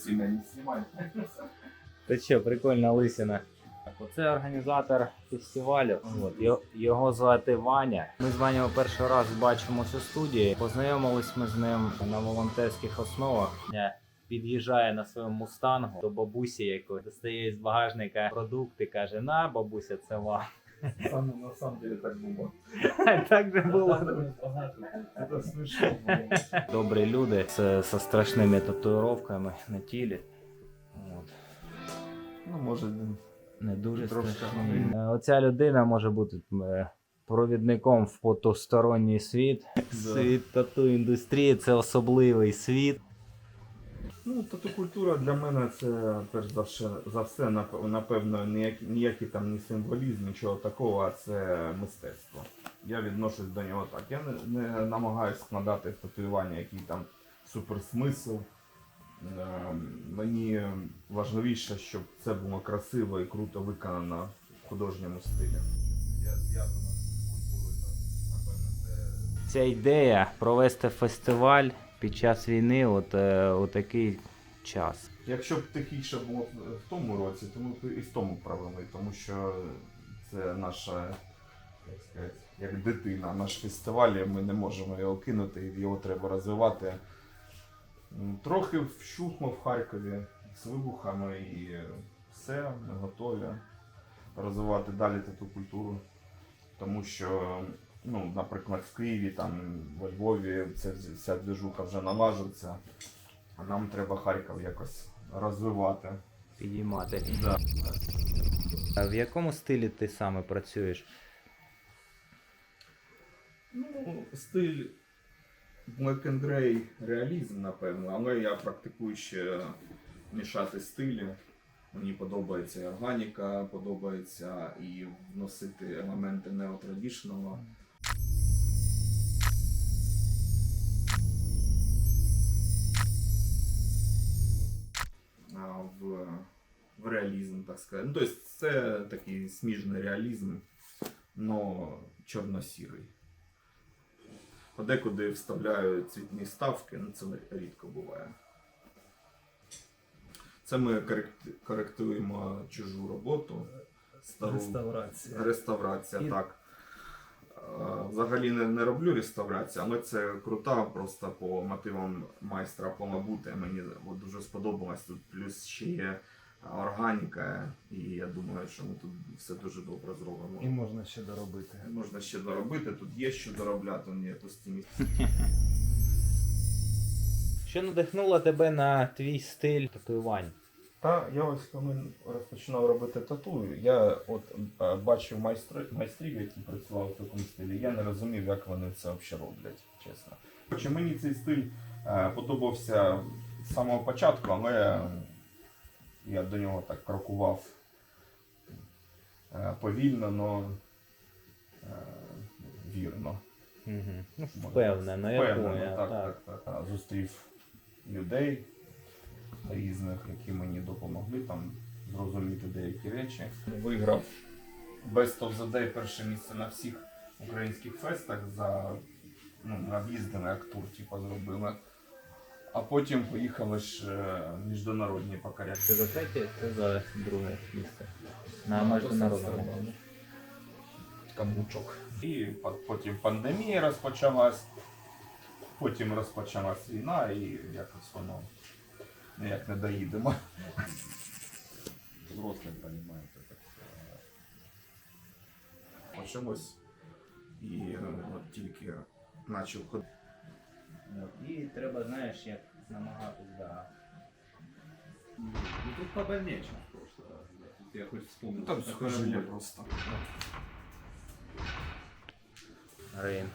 сильно не знімай. Та що, прикольна лисина. Оце організатор фестивалю. От, його, звати Ваня. Ми з Ванею перший раз бачимося у студії. Познайомились ми з ним на волонтерських основах. Я під'їжджає на своєму мустангу до бабусі, якої достає із багажника продукти, каже: на бабуся, це вам. Саме на самом деле так було. Так же було. Це смішно було. Добрі люди з, зі страшними татуїровками на тілі. От. Ну, може, Не дуже Трошки страшний. Е, Оця людина може бути е, провідником в потусторонній світ. Світ тату індустрії це особливий світ. Ну, тату-культура для мене це перш за все, за все напевно, ніякі, ніякий там не символізм, нічого такого, а це мистецтво. Я відношусь до нього так. Я не, не намагаюся складати в татуювання який там суперсмисл. Е, Мені важливіше, щоб це було красиво і круто виконано в художньому стилі. Я зв'язана з культурою, напевно, це Ця ідея провести фестиваль під час війни, от е, у такий час. Якщо б тихіше було в тому році, то ми б і в тому провели, тому що це наша, як сказати, як дитина, наш фестиваль, і ми не можемо його кинути, його треба розвивати. Трохи вщухло в Харкові з вибухами і все, ми готові розвивати далі тату культуру. Тому що, ну, наприклад, в Києві, там, во Львові ця вся движуха вже налажується. А нам треба Харків якось розвивати. Підіймати. Да. А в якому стилі ти саме працюєш? Ну, стиль Black and Grey реалізм, напевно, але я практикую ще мішати стилі. Мені подобається і органіка, подобається і вносити елементи неотрадішного. В, в реалізм, так сказати. Ну, тобто це такий сміжний реалізм, але чорно-сірий. Подекуди вставляю цвітні ставки, ну це рідко буває. Це ми коректуємо чужу роботу. Стару Реставрація. реставрація, І- так. Е, Взагалі не, не роблю реставрацію, але це крута просто по мотивам майстра Помабути. Мені от дуже сподобалось. Тут плюс ще є органіка, і я думаю, що ми тут все дуже добре зробимо. І можна ще доробити. Можна ще доробити, тут є що доробляти, є постійні. Що надихнуло тебе на твій стиль татуювань? Та я ось коли розпочинав робити тату, я от е, бачив майстри, майстрів, які працювали в такому стилі. Я не розумів, як вони це взагалі роблять, чесно. Хоча мені цей стиль е, подобався з самого початку, але я до нього так крокував е, повільно, але вірно. Угу. Ну, впевнено, я так, Так, так, так. Зустрів людей різних, які мені допомогли там зрозуміти деякі речі. Виграв Best of the Day перше місце на всіх українських фестах за ну, наїздами, як тур, типу, зробили. А потім поїхали ж е, міжнародні покоряти. Це за третє, це за друге місце. На міжнародному. Камбучок. І по- потім пандемія розпочалась, потім розпочалась війна і якось воно ніяк не доїдемо. Взрослим, розумієте, так. Почалось і е, от тільки почав ходити. І треба, знаєш, як намагатись, да. Ну тут побольнее, чем в прошлый раз. Да. Тут я хоть вспомнил. Ну, там что схоже такое было. просто. Рейн.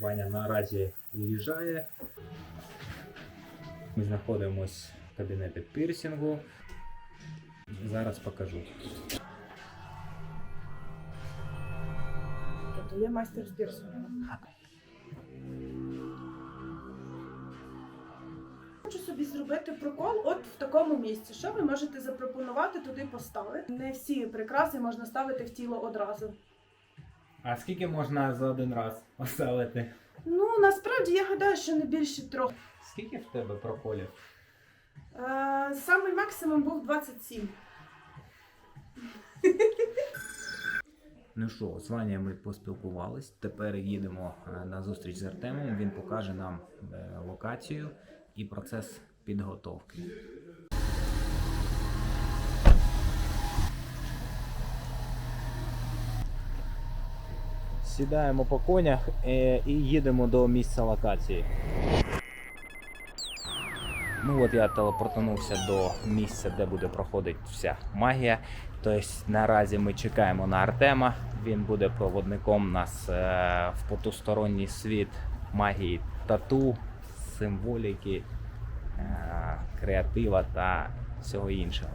Ваня наразі виїжджає. Ми знаходимось в кабінеті пірсінгу. Зараз покажу. Тобто я майстер з пірсингу. Хочу собі зробити прокол от в такому місці. Що ви можете запропонувати туди поставити? Не всі прикраси можна ставити в тіло одразу. А скільки можна за один раз поставити? Ну насправді я гадаю, що не більше трьох. Скільки в тебе проколів? Е, самий максимум був 27. Ну що, з Ваня ми поспілкувались. Тепер їдемо е, на зустріч з Артемом. Він покаже нам е, локацію і процес підготовки. Сідаємо по конях е, і їдемо до місця локації. Ну от я телепортанувся до місця, де буде проходити вся магія. Тобто наразі ми чекаємо на Артема. Він буде проводником нас е, в потусторонній світ магії тату, символіки, е, креатива та всього іншого.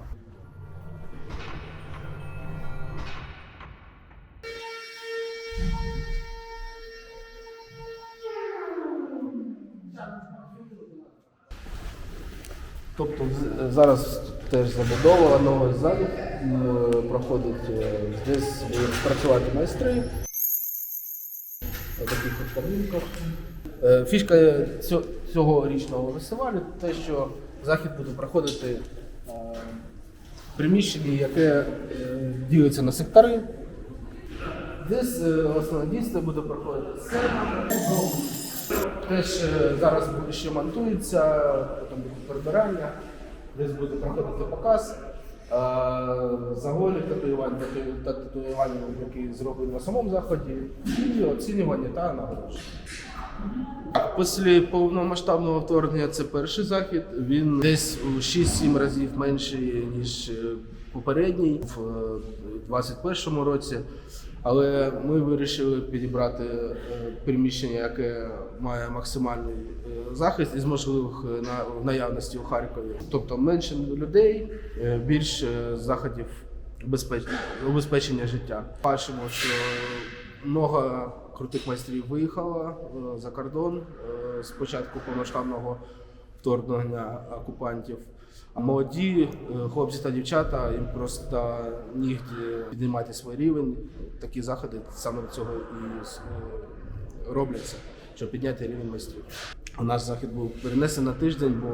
Тобто зараз теж забудова новий залі проходить. е, будуть працювати майстри. В таких от кабінках. Е, Фішка цього, цьогорічного фестивалю те, що захід буде проходити е, в приміщенні, яке е, ділиться на сектори. Десь е, основне дійство буде проходити сцена. Теж е, зараз ще монтується, потім буде прибирання, десь буде проходити показ. Е, Загони татуювань та татуювання, які зроблені на самому заході, і оцінювання та нагородження. Після повномасштабного вторгнення це перший захід. Він десь у 6-7 разів менший, ніж е, попередній в е, 21-му році. Але ми вирішили підібрати е, приміщення, яке має максимальний е, захист із можливих е, в наявності у Харкові. Тобто менше людей, більш заходів безпеч... убезпечення життя. Бачимо, що много крутих майстрів виїхало е, за кордон з початку повноштабного вторгнення окупантів. Молоді е, хлопці та дівчата їм просто нігде піднімати свій рівень. Такі заходи саме для цього і е, робляться, щоб підняти рівень майстрів. У нас захід був перенесений на тиждень, бо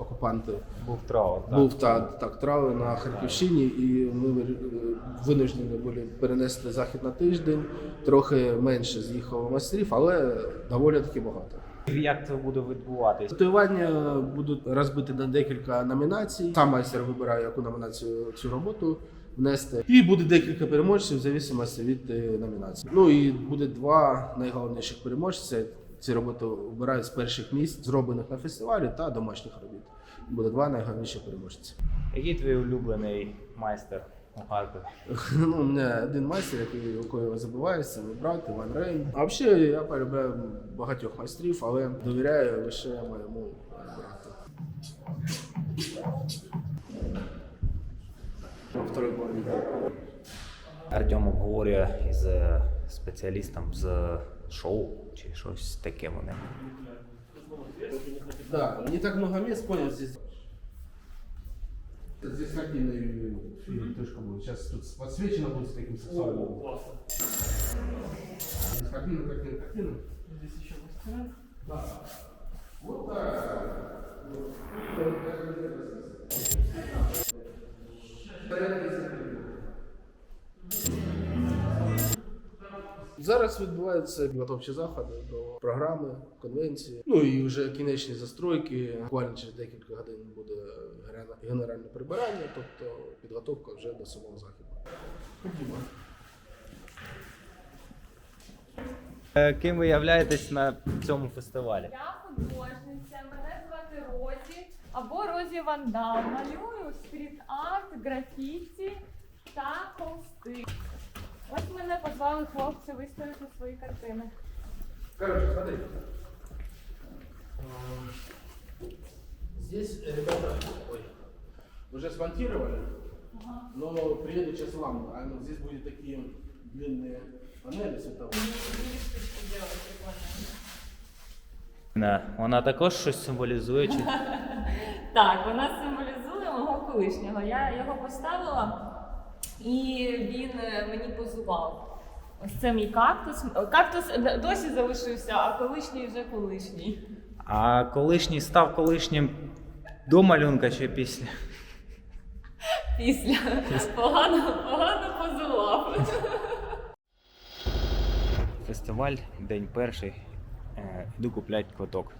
окупанти Був траур, так? був та так трави на Харківщині, і ми винуждені були перенести захід на тиждень. Трохи менше з'їхало майстрів, але доволі таки багато. Як це буде відбуватись? Татуювання будуть розбиті на декілька номінацій. Сам майстер вибирає, яку номінацію цю роботу внести. І буде декілька переможців в зависимості від е, номінації. Ну і буде два найголовніших переможця. Ці роботи обирають з перших місць, зроблених на фестивалі та домашніх робіт. Буде два найголовніші переможці. Який твій улюблений майстер Харкові? Ну, у мене один майстер, який у кого я забуваюся, мій брат Іван Рейн. А взагалі я полюбляю багатьох майстрів, але довіряю лише моєму брату. Второй половині. Артем обговорює з спеціалістом з шоу чи щось таке вони. Да, не так много мест, понял, здесь. Здесь картины точка будет. Сейчас тут подсвечено будет с таким сексуальным. Здесь картина, картина, картина. Здесь еще мастера? Да. Вот так. Зараз відбуваються підготовчі заходи до програми, конвенції. Ну і вже кінечні застройки. Буквально через декілька годин буде генеральне прибирання, тобто підготовка вже до самого заходу. Ходімо. Е, Ким ви являєтесь на цьому фестивалі? Я художниця, мене звати Розі або Розі Вандал. Малюю стріт-арт, графіті та холсти. Ось мене позвали хлопці виставити свої картини. Короче, смотри. Здесь ребята ой, уже смонтировали, но приедут сейчас вам. А ну, здесь будут такие длинные панели световые. Не, Вона також щось символізує чи Так, вона символізує мого колишнього. Я його поставила і він е, мені позував. Ось це мій кактус. Кактус досі залишився, а колишній вже колишній. А колишній став колишнім до малюнка чи після? Після погано, погано позував. Фестиваль, день перший. Е, Йду куплять квиток.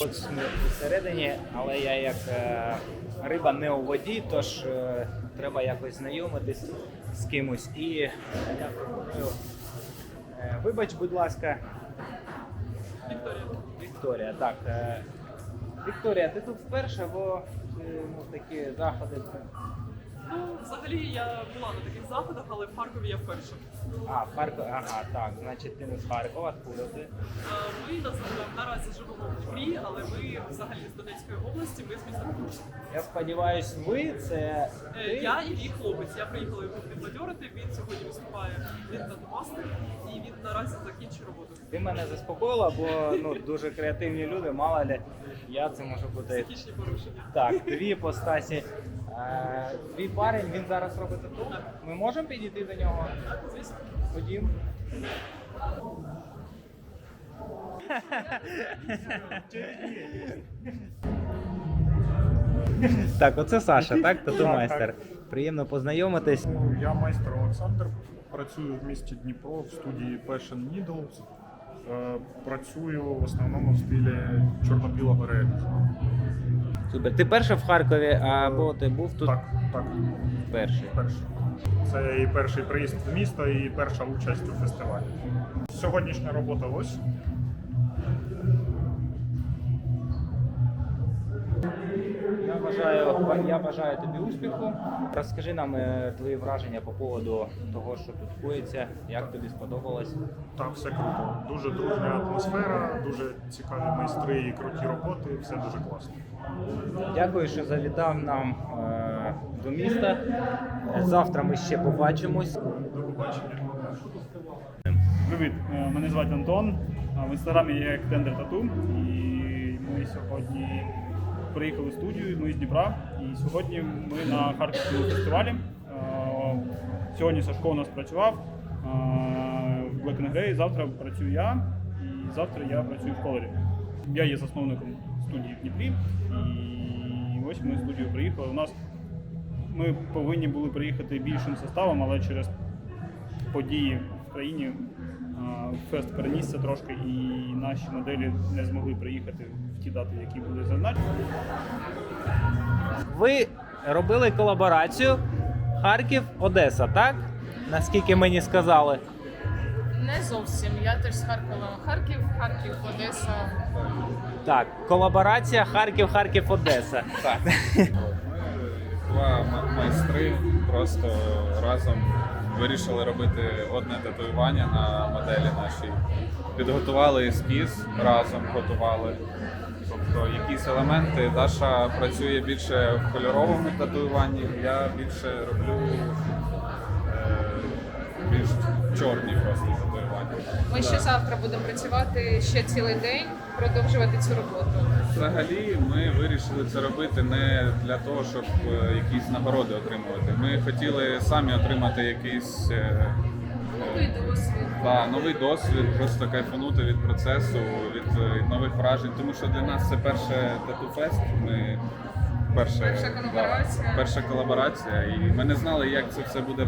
Всередині, але я як е, риба не у воді, тож е, треба якось знайомитись з кимось. І я пропоную. Е, вибач, будь ласка. Вікторія. Вікторія, так. Вікторія, ти тут вперше, бо ну, такі заходи. Ну, взагалі я була на таких заходах, але в Харкові я вперше. А, в Харкові, ага, так, значить ти не з Харкова, откуда ти? Е, Ми на- наразі живемо в Дніпрі, але ми взагалі з Донецької області, ми з міста Курськ. Я сподіваюсь, ви це. Е, ти? Я і мій хлопець. Я приїхала його підбадьорити. Він сьогодні виступає. Він тату-мастер і він наразі закінчує роботу. Ти мене заспокоїла, бо ну, дуже креативні люди, мало ли, я це можу бути. Психічні порушення. Так, дві постасі. Е, твій парень, він зараз робить тату. Ми можемо підійти до нього? Звісно. Ходім. Так, оце Саша, так? Тату-майстер. Приємно познайомитись. Я майстер Олександр, працюю в місті Дніпро в студії Passion Needles. Е, Працюю в основному в стилі чорно-білого реалізму. Супер. Ти перша в Харкові, або ти був тут Так, так, перший. перший. Це і перший приїзд в місто, і перша участь у фестивалі. Сьогоднішня робота ось. Бажаю, я бажаю тобі успіху. Розкажи нам е, твої враження по поводу того, що тут коїться, як тобі сподобалось. Там все круто. Дуже дружня атмосфера, дуже цікаві майстри і круті роботи. Все дуже класно. Дякую, що завітав нам е, до міста. Завтра ми ще побачимось. До побачення. Привіт, е, мене звати Антон. В інстаграмі я як Тендер Тату. І ми сьогодні приїхали в студію. Ми з Дніпра. І сьогодні ми на Харківському фестивалі. Сьогодні Сашко у нас працював в Black Grey. Завтра працюю я. І завтра я працюю в колорі. Я є засновником студії в Дніпрі. І ось ми в студію приїхали. У нас ми повинні були приїхати більшим составом, але через події в країні фест перенісся трошки, і наші моделі не змогли приїхати ті дати, які були зазначені. Ви робили колаборацію Харків-Одеса, так? Наскільки мені сказали. Не зовсім. Я теж з Харкова. Харків, Харків, Одеса. Так, колаборація Харків-Харків-Одеса. Так. Два майстри просто разом вирішили робити одне татуювання на моделі нашій. Підготували ескіз, разом готували. Тобто якісь елементи. Даша працює більше в кольоровому татуюванні, я більше роблю е, більш чорні просто татуювання. Ми ще завтра будемо працювати ще цілий день, продовжувати цю роботу. Взагалі, ми вирішили це робити не для того, щоб е, якісь нагороди отримувати. Ми хотіли самі отримати якийсь е, Новий досвід. та, новий досвід, просто кайфанути від процесу, від, е, від нових вражень. Тому що для нас це перше тату-фест. Ми перше, Перша колаборація. Да, перша колаборація, і ми не знали, як це все буде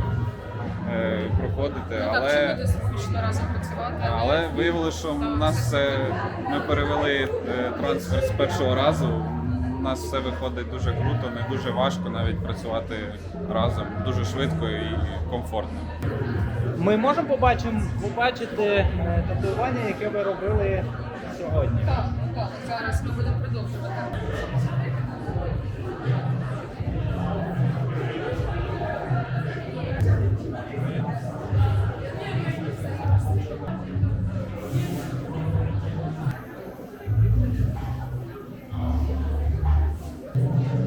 е, проходити. Ну, але... що буде зручно разом працювати. Але виявилося, що в нас все ми перевели е, трансфер з першого разу. У нас все виходить дуже круто, не дуже важко навіть працювати разом, дуже швидко і комфортно. Ми можемо побачимо, побачити е, татуювання, яке ви робили сьогодні. Так, так, зараз ми будемо продовжувати.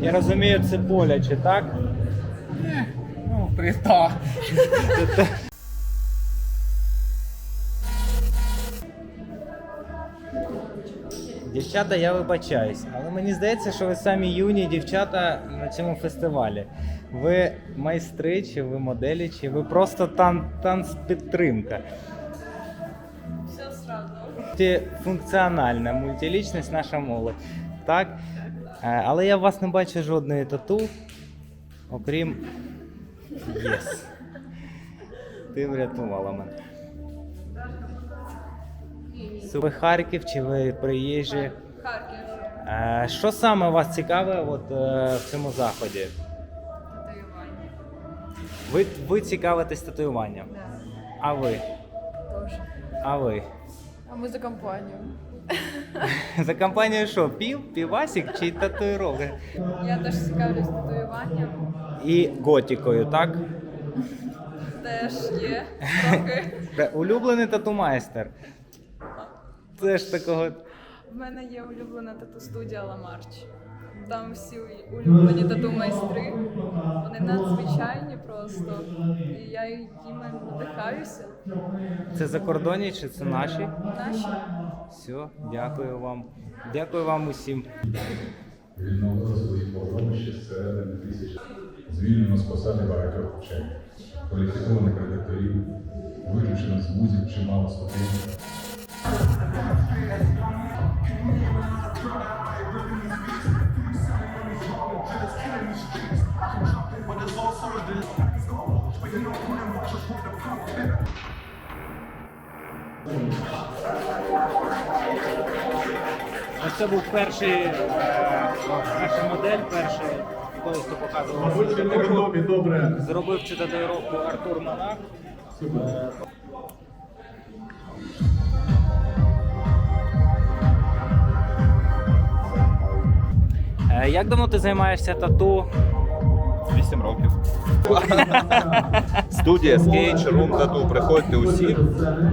Я розумію, це боляче, так? Ну, прита. Дівчата, я вибачаюсь, але мені здається, що ви самі юні дівчата на цьому фестивалі. Ви майстри, чи ви моделі, чи ви просто тан танцпідтримка? Все сразу. Мультифункціональна мультилічність наша молодь. Так? Е, Але я в вас не бачу жодної тату, окрім єс. Ти врятувала мене. Ви Харків чи ви приїжджі? Харків. Е, Що саме вас цікаве от, е, в цьому заході? Татуювання. Ви, ви цікавитесь татуюванням. А ви? Тоже. А ви? А ми за компанію. За компанією що? Пів, півасік чи татуїровки? Я теж цікавлюсь татуюванням. І готікою, так? Теж є трохи. Улюблений тату-майстер. Це ж такого. В мене є улюблена тату-студія Ламарч. Там всі улюблені тату-майстри. Вони надзвичайні просто. І я їми надихаюся. Це закордонні чи це наші? Наші. Все, дякую вам. Дякую вам усім. відновили свої вогнища з середини тисяч. Звільнено з посади багатьох вчених, кваліфікованих редакторів, виключено з вузів чимало студентів. Ось це був перший, е, перша модель, перший хто показував. Зробив цю татуїровку Артур Монах. Як давно ти займаєшся тату? 8 років. Студія Sketch Room Tattoo. Приходьте усі,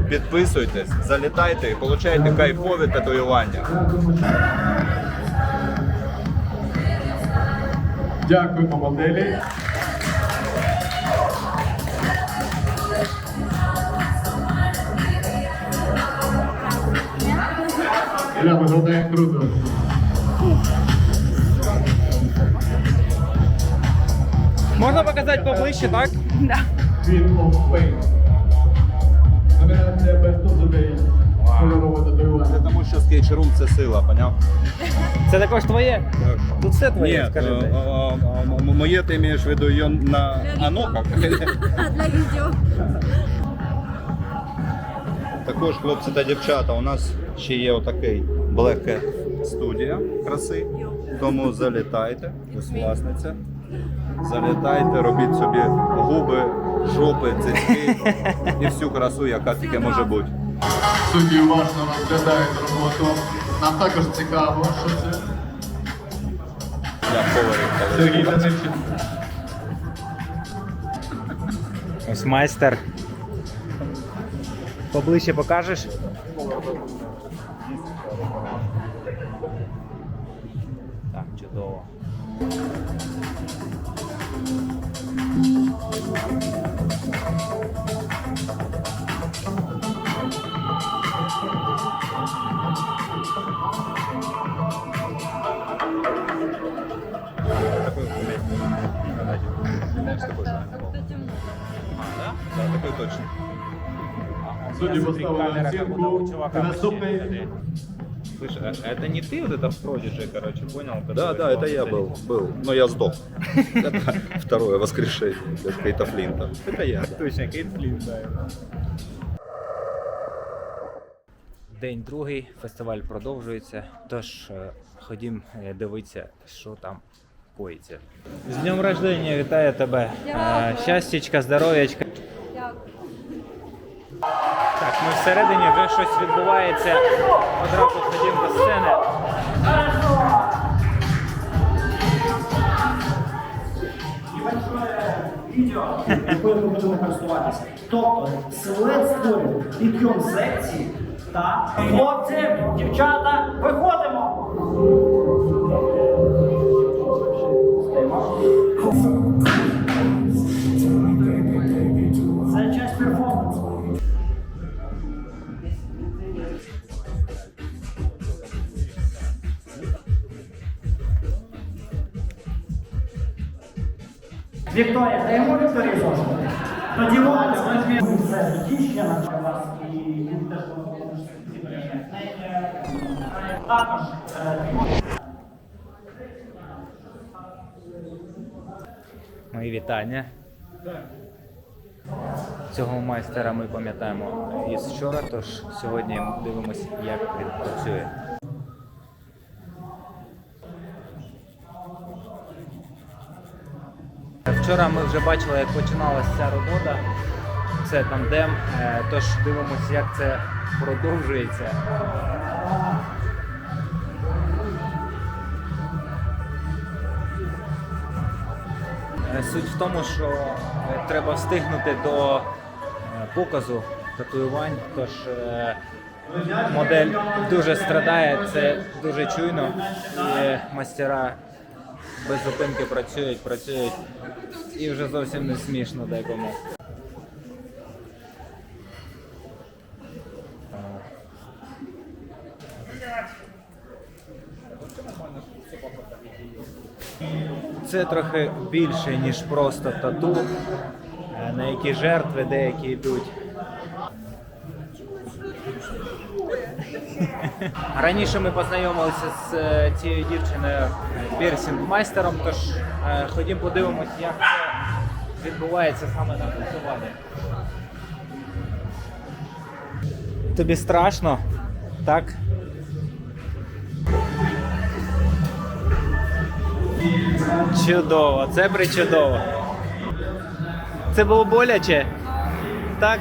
підписуйтесь, залітайте і получайте кайфові татуювання. Дякуємо моделі. Виглядає круто. Можна показати поближче, так? Це тому, що Room це сила, поняв? Це також твоє? Тут все твоє, Ні, скажи. е, е, е, м- моє ти маєш в виду її на як? Для відео. Також, хлопці та дівчата, у нас ще є отакий Black Cat студія краси. Тому залітайте, ось власниця. Залітайте, робіть собі губи, жопи, цицьки і всю красу, яка тільки може бути. Судді уважно розглядають роботу. Нам також цікаво, що це. Я. Сергій Данильченко. Ось майстер. Поближче покажеш? Так, чудово. Судді поставили оцінку. Наступний. Слышь, а это не ты вот это в Продиже, короче, понял? Да, да, это я был, был, но я сдох. Это второе воскрешение для Кейта Флинта. Это я. Точно, Кейт Флін, да. День другий, фестиваль продовжується. Тож е, ходім е, дивитися, що там коїться. З днем рождения вітаю тебе. Е, Щастячка, здоров'ячка. Так, ми всередині вже щось відбувається. Одразу ходім до сцени. якою ми будемо користуватися. Тобто силует створює підйом секції та хлопці, дівчата, виходимо! Вікторія, даємо Вікторії зошит? Тоді Валя, візьмемо це закінчення на вас і він теж також. е, Мої вітання. Цього майстера ми пам'ятаємо із вчора, тож сьогодні дивимося, як він працює. Вчора ми вже бачили, як починалася ця робота. Це тандем, е, тож дивимося, як це продовжується. Е, Суть в тому, що е, треба встигнути до показу татуювань, тож модель дуже страдає, це дуже чуйно. І мастера без зупинки працюють, працюють і вже зовсім не смішно декому. Це трохи більше, ніж просто тату, е, на які жертви деякі йдуть. Раніше ми познайомилися з е, цією дівчиною пірсінг-майстером, тож е, ходім подивимось, як відбувається саме на фестивалі. Тобі страшно? Так? Чудово, це причудово. Це було боляче? Так?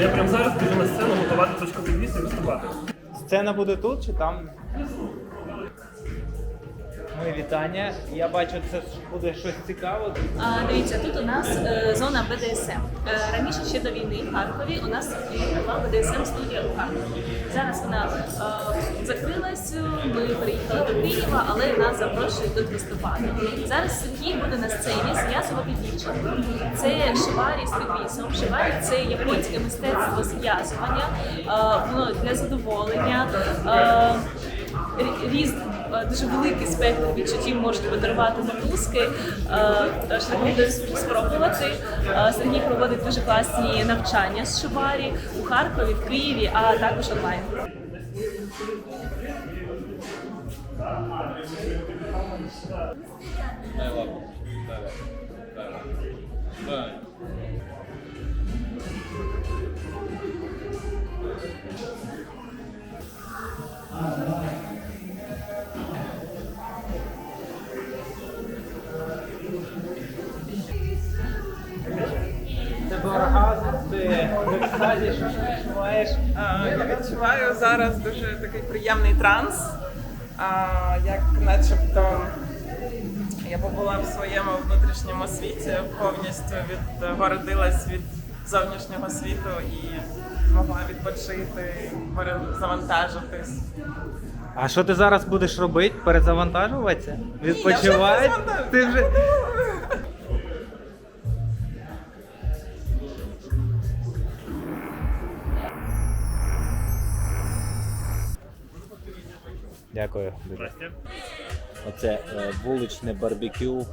Я прямо зараз біжу на сцену готувати точку підвісу і виступати. Сцена буде тут чи там? Мої вітання. Я бачу, це буде щось цікаве. Дивіться, тут у нас е, зона БДСМ. Е, раніше ще до війни в Харкові у нас була БДСМ студія у Харкові. Зараз вона е, закрилась. Ми приїхали до Києва, але нас запрошують тут виступати. Зараз Сергій буде на сцені зв'язувати дівчинку. Це шиварі з підвісом. Шиварі це японське мистецтво зв'язування, е, воно для задоволення. Е, різ е, дуже великий спектр відчуттів можуть подарувати мотузки. Е, Тож рекомендую спробувати. Е, Сергій проводить дуже класні навчання з шибарі у Харкові, в Києві, а також онлайн. Дай лапу. В що ж відчуваєш? Я відчуваю зараз дуже такий приємний транс, як начебто я побула в своєму внутрішньому світі, повністю відгородилась від зовнішнього світу і змогла відпочити, перезавантажитись. А що ти зараз будеш робити? Перезавантажуватися? Відпочивати? Ти вже. Дякую. Оце е, вуличне барбекю,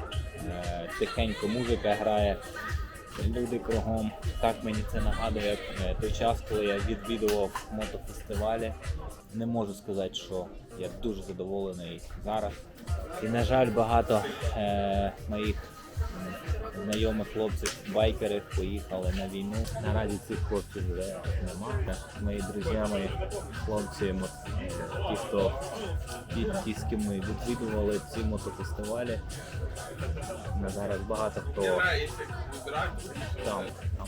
е, тихенько музика грає, люди кругом. Так мені це нагадує е, той час, коли я відвідував мотофестивалі. Не можу сказати, що я дуже задоволений зараз. І, на жаль, багато моїх знайомих хлопців, байкерів поїхали на війну. Наразі цих хлопців вже немає. Мої друзі, мої хлопці, ті, хто ті, ті, з ким ми відвідували ці мотофестивалі. Зараз багато хто там, там.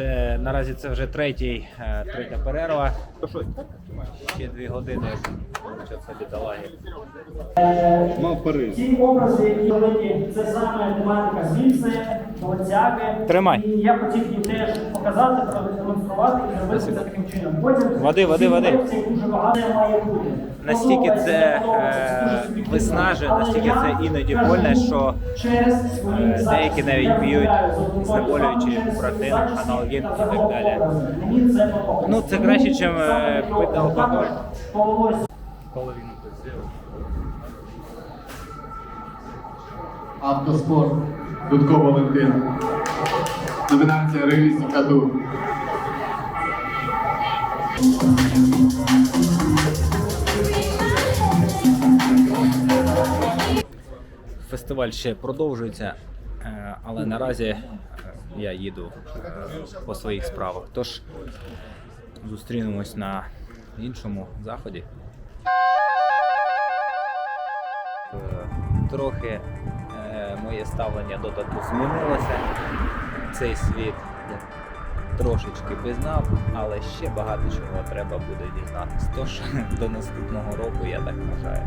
Це наразі це вже третій, е, третя перерва. Ще дві години вчаться бідолаги. Ті образи, які великі, це саме тематика зміцнення молодцями. Тримай. І я хотів їм теж показати, продемонструвати і зробити це таким чином. Потім Води, води, води. дуже багато має бути. Настільки це е, виснажує, настільки це іноді кажу, больно, що е, деякі навіть золоту знеболюючі захисти аналгін і так далі. Ну, це краще, ніж цього пити алкоголь. Половину зробив. Автоспорт. Дудко Валентин. Номінація Риліс Каду. Фестиваль ще продовжується, е, але наразі е, я їду е, по своїх справах. Тож зустрінемось на іншому заході. Трохи моє ставлення до тату змінилося. Цей світ я трошечки пізнав, але ще багато чого треба буде дізнатися. Тож до наступного року я так вважаю.